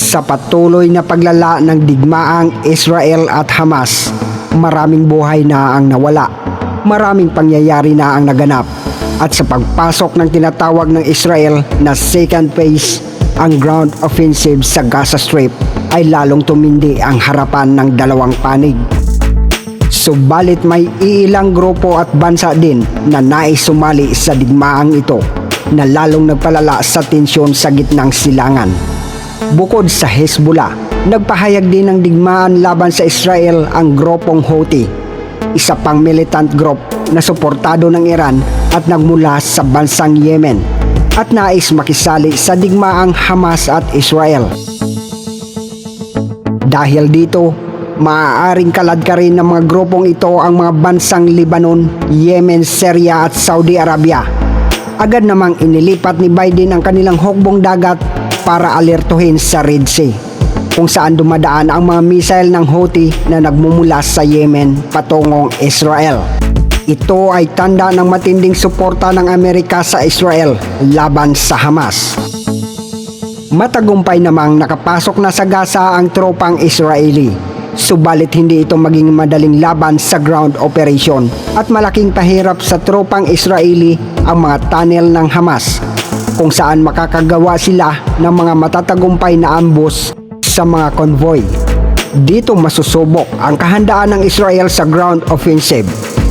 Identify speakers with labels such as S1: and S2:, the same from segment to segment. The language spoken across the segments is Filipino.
S1: Sa patuloy na paglala ng digmaang Israel at Hamas, maraming buhay na ang nawala. Maraming pangyayari na ang naganap. At sa pagpasok ng tinatawag ng Israel na second phase, ang ground offensive sa Gaza Strip ay lalong tumindi ang harapan ng dalawang panig. Subalit may iilang grupo at bansa din na nais sumali sa digmaang ito na lalong nagpalala sa tensyon sa gitnang silangan. Bukod sa Hezbollah, nagpahayag din ng digmaan laban sa Israel ang grupong Houthi, isa pang militant group na suportado ng Iran at nagmula sa bansang Yemen at nais makisali sa digmaang Hamas at Israel. Dahil dito, maaaring kalad ka rin ng mga grupong ito ang mga bansang Lebanon, Yemen, Syria at Saudi Arabia. Agad namang inilipat ni Biden ang kanilang hukbong dagat para alertuhin sa Red Sea kung saan dumadaan ang mga missile ng Houthi na nagmumula sa Yemen patungong Israel. Ito ay tanda ng matinding suporta ng Amerika sa Israel laban sa Hamas. Matagumpay namang nakapasok na sa Gaza ang tropang Israeli. Subalit hindi ito maging madaling laban sa ground operation at malaking pahirap sa tropang Israeli ang mga tunnel ng Hamas kung saan makakagawa sila ng mga matatagumpay na ambus sa mga convoy. Dito masusubok ang kahandaan ng Israel sa ground offensive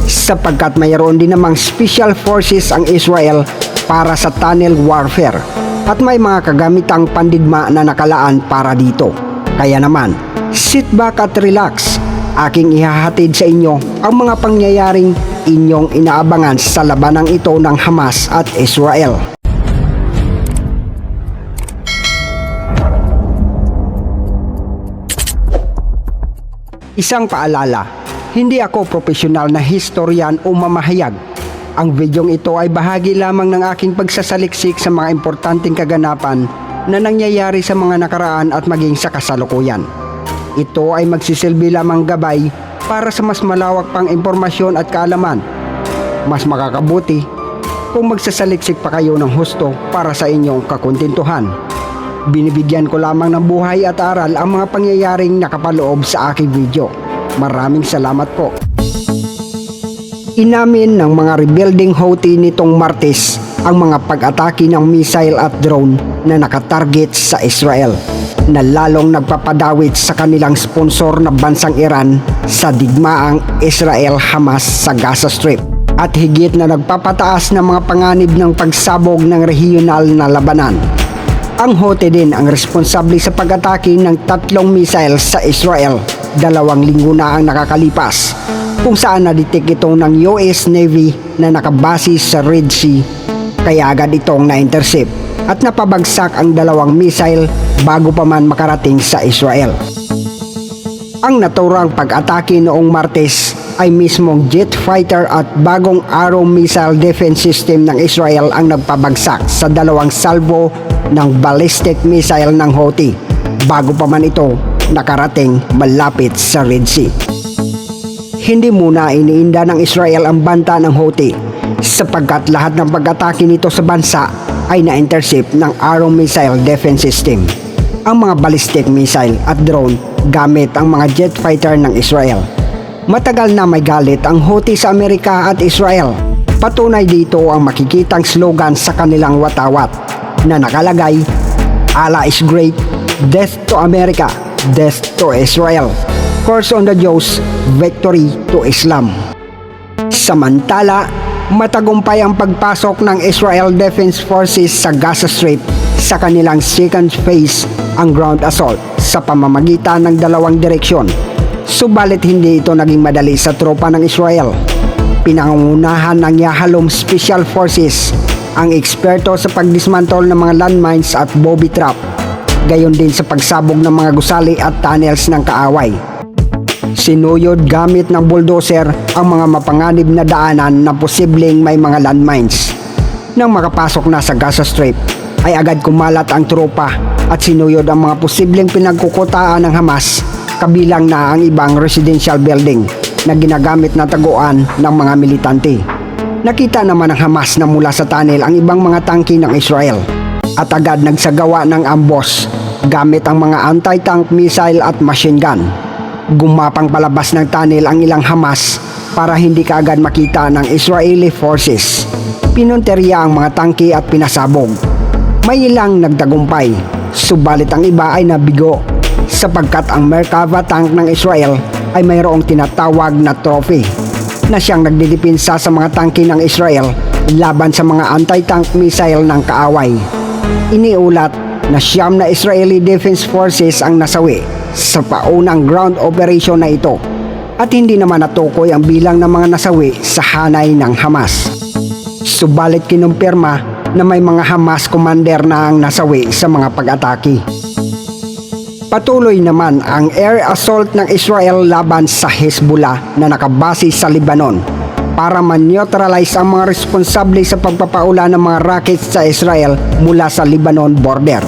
S1: sapagkat mayroon din namang special forces ang Israel para sa tunnel warfare at may mga kagamitang pandigma na nakalaan para dito. Kaya naman, sit back at relax. Aking ihahatid sa inyo ang mga pangyayaring inyong inaabangan sa labanang ito ng Hamas at Israel. Isang paalala, hindi ako profesional na historian o mamahayag. Ang videong ito ay bahagi lamang ng aking pagsasaliksik sa mga importanteng kaganapan na nangyayari sa mga nakaraan at maging sa kasalukuyan. Ito ay magsisilbi lamang gabay para sa mas malawak pang impormasyon at kaalaman. Mas makakabuti kung magsasaliksik pa kayo ng husto para sa inyong kakuntintuhan. Binibigyan ko lamang ng buhay at aral ang mga pangyayaring nakapaloob sa aking video. Maraming salamat po. Inamin ng mga rebuilding Houthi nitong Martes ang mga pag-atake ng missile at drone na nakatarget sa Israel na lalong nagpapadawit sa kanilang sponsor na bansang Iran sa digmaang Israel-Hamas sa Gaza Strip at higit na nagpapataas ng mga panganib ng pagsabog ng regional na labanan. Ang Houthi din ang responsable sa pag-atake ng tatlong missile sa Israel. Dalawang linggo na ang nakakalipas kung saan naditik ito ng US Navy na nakabase sa Red Sea. Kaya agad itong na-intercept at napabagsak ang dalawang missile bago pa man makarating sa Israel. Ang naturang pag-atake noong Martes ay mismong jet fighter at bagong Arrow missile defense system ng Israel ang nagpabagsak sa dalawang salvo ng ballistic missile ng Houthi bago pa man ito nakarating malapit sa Red Sea. Hindi muna iniinda ng Israel ang banta ng Houthi sapagkat lahat ng pag-atake nito sa bansa ay na-intercept ng Arrow missile defense system. Ang mga ballistic missile at drone gamit ang mga jet fighter ng Israel. Matagal na may galit ang Houthi sa Amerika at Israel. Patunay dito ang makikitang slogan sa kanilang watawat na nakalagay Allah is great, death to America, death to Israel. Curse on the Jews, victory to Islam. Samantala, matagumpay ang pagpasok ng Israel Defense Forces sa Gaza Strip sa kanilang second phase ang ground assault sa pamamagitan ng dalawang direksyon. Subalit hindi ito naging madali sa tropa ng Israel. Pinangungunahan ng Yahalom Special Forces ang eksperto sa pagdismantol ng mga landmines at booby trap, gayon din sa pagsabog ng mga gusali at tunnels ng kaaway. Sinuyod gamit ng bulldozer ang mga mapanganib na daanan na posibleng may mga landmines. Nang makapasok na sa Gaza Strip, ay agad kumalat ang tropa at sinuyod ang mga posibleng pinagkukutaan ng Hamas kabilang na ang ibang residential building na ginagamit na taguan ng mga militante. Nakita naman ng Hamas na mula sa tunnel ang ibang mga tangke ng Israel at agad nagsagawa ng ambos gamit ang mga anti-tank missile at machine gun. Gumapang palabas ng tunnel ang ilang Hamas para hindi kaagad makita ng Israeli forces. Pinunteriya ang mga tangke at pinasabog. May ilang nagtagumpay, subalit ang iba ay nabigo sapagkat ang Merkava tank ng Israel ay mayroong tinatawag na trophy na siyang nagdidipinsa sa mga tangke ng Israel laban sa mga anti-tank missile ng kaaway. Iniulat na siyam na Israeli Defense Forces ang nasawi sa paunang ground operation na ito at hindi naman natukoy ang bilang ng mga nasawi sa hanay ng Hamas. Subalit kinumpirma na may mga Hamas commander na ang nasawi sa mga pag-atake. Patuloy naman ang air assault ng Israel laban sa Hezbollah na nakabase sa Lebanon para man-neutralize ang mga responsable sa pagpapaula ng mga rockets sa Israel mula sa Lebanon border.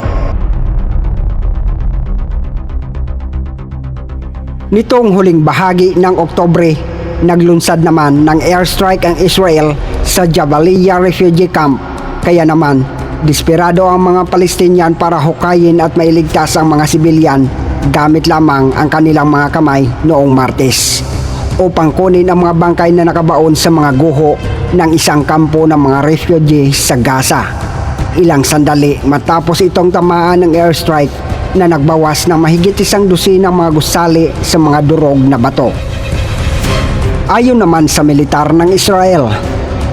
S1: Nitong huling bahagi ng Oktobre, naglunsad naman ng airstrike ang Israel sa Jabalia Refugee Camp. Kaya naman, desperado ang mga Palestinian para hukayin at mailigtas ang mga sibilyan gamit lamang ang kanilang mga kamay noong Martes upang kunin ang mga bangkay na nakabaon sa mga guho ng isang kampo ng mga refugee sa Gaza. Ilang sandali matapos itong tamaan ng airstrike na nagbawas ng mahigit isang dosinang mga gusali sa mga durog na bato. Ayon naman sa militar ng Israel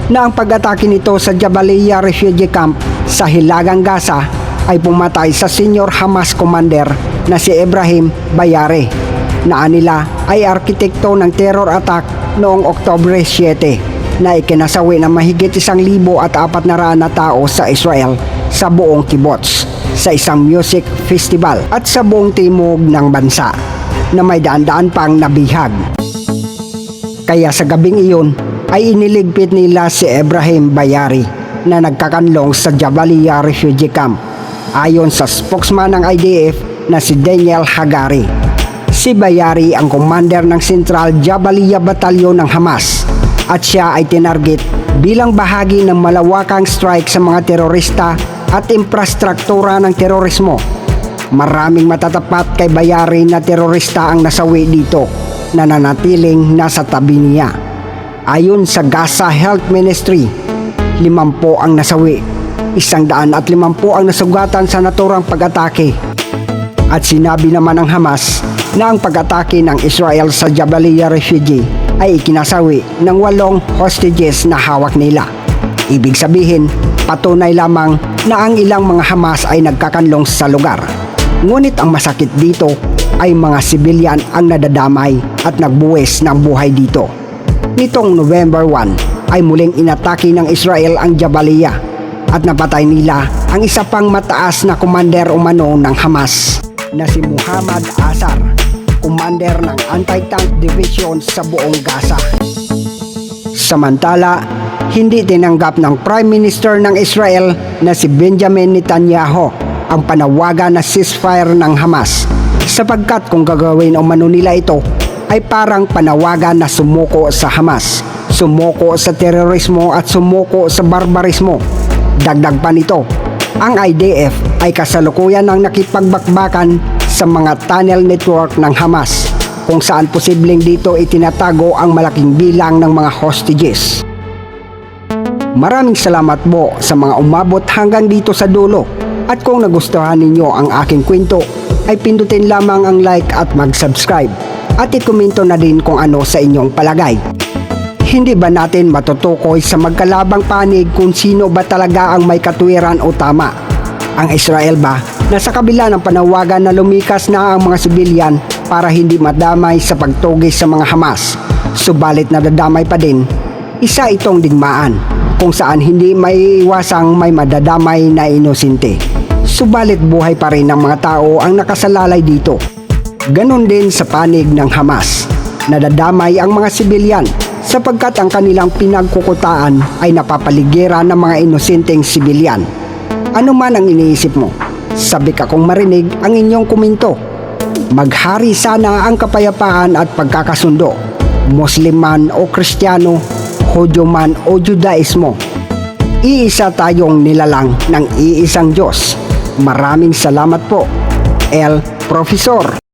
S1: na ang pag-atake nito sa Jabalia Refugee Camp sa Hilagang Gaza ay pumatay sa senior Hamas commander na si Ibrahim Bayare na anila ay arkitekto ng terror attack noong Oktobre 7 na ikinasawi ng mahigit isang libo at apat na raan na tao sa Israel sa buong kibots sa isang music festival at sa buong timog ng bansa na may daan-daan pang nabihag. Kaya sa gabing iyon ay iniligpit nila si Ibrahim Bayari na nagkakanlong sa Jabalia Refugee Camp ayon sa spokesman ng IDF na si Daniel Hagari. Si Bayari ang commander ng Central Jabalia Batalyon ng Hamas at siya ay tinarget bilang bahagi ng malawakang strike sa mga terorista at infrastruktura ng terorismo. Maraming matatapat kay Bayari na terorista ang nasawi dito na nanatiling nasa tabi niya. Ayon sa Gaza Health Ministry, limampo ang nasawi, isang daan at limampo ang nasugatan sa naturang pag-atake. At sinabi naman ng Hamas na ang pag-atake ng Israel sa Jabalia Refugee ay ikinasawi ng walong hostages na hawak nila. Ibig sabihin, patunay lamang na ang ilang mga Hamas ay nagkakanlong sa lugar. Ngunit ang masakit dito ay mga sibilyan ang nadadamay at nagbuwes ng buhay dito. Nitong November 1 ay muling inatake ng Israel ang Jabalia at napatay nila ang isa pang mataas na commander umano ng Hamas na si Muhammad Asar, commander ng Anti-Tank Division sa buong Gaza. Samantala, hindi tinanggap ng Prime Minister ng Israel na si Benjamin Netanyahu ang panawagan na ceasefire ng Hamas sapagkat kung gagawin o mano nila ito ay parang panawagan na sumuko sa Hamas, sumuko sa terorismo at sumuko sa barbarismo. Dagdag pa nito, ang IDF ay kasalukuyan ng nakipagbakbakan sa mga tunnel network ng Hamas kung saan posibleng dito itinatago ang malaking bilang ng mga hostages. Maraming salamat po sa mga umabot hanggang dito sa dulo at kung nagustuhan ninyo ang aking kwento ay pindutin lamang ang like at mag-subscribe at ikomento na din kung ano sa inyong palagay. Hindi ba natin matutukoy sa magkalabang panig kung sino ba talaga ang may katwiran o tama? Ang Israel ba na sa kabila ng panawagan na lumikas na ang mga sibilyan para hindi madamay sa pagtugis sa mga Hamas, subalit nadadamay pa din, isa itong digmaan kung saan hindi may iwasang may madadamay na inosente. Subalit buhay pa rin ng mga tao ang nakasalalay dito. Ganon din sa panig ng Hamas. Nadadamay ang mga sibilyan sapagkat ang kanilang pinagkukutaan ay napapaligiran ng mga inosenteng sibilyan. Ano man ang iniisip mo, sabi ka kong marinig ang inyong kuminto. Maghari sana ang kapayapaan at pagkakasundo, Muslim man o Kristiyano, Hudyo man o Judaismo. Iisa tayong nilalang ng iisang Diyos. Maraming salamat po. El Profesor.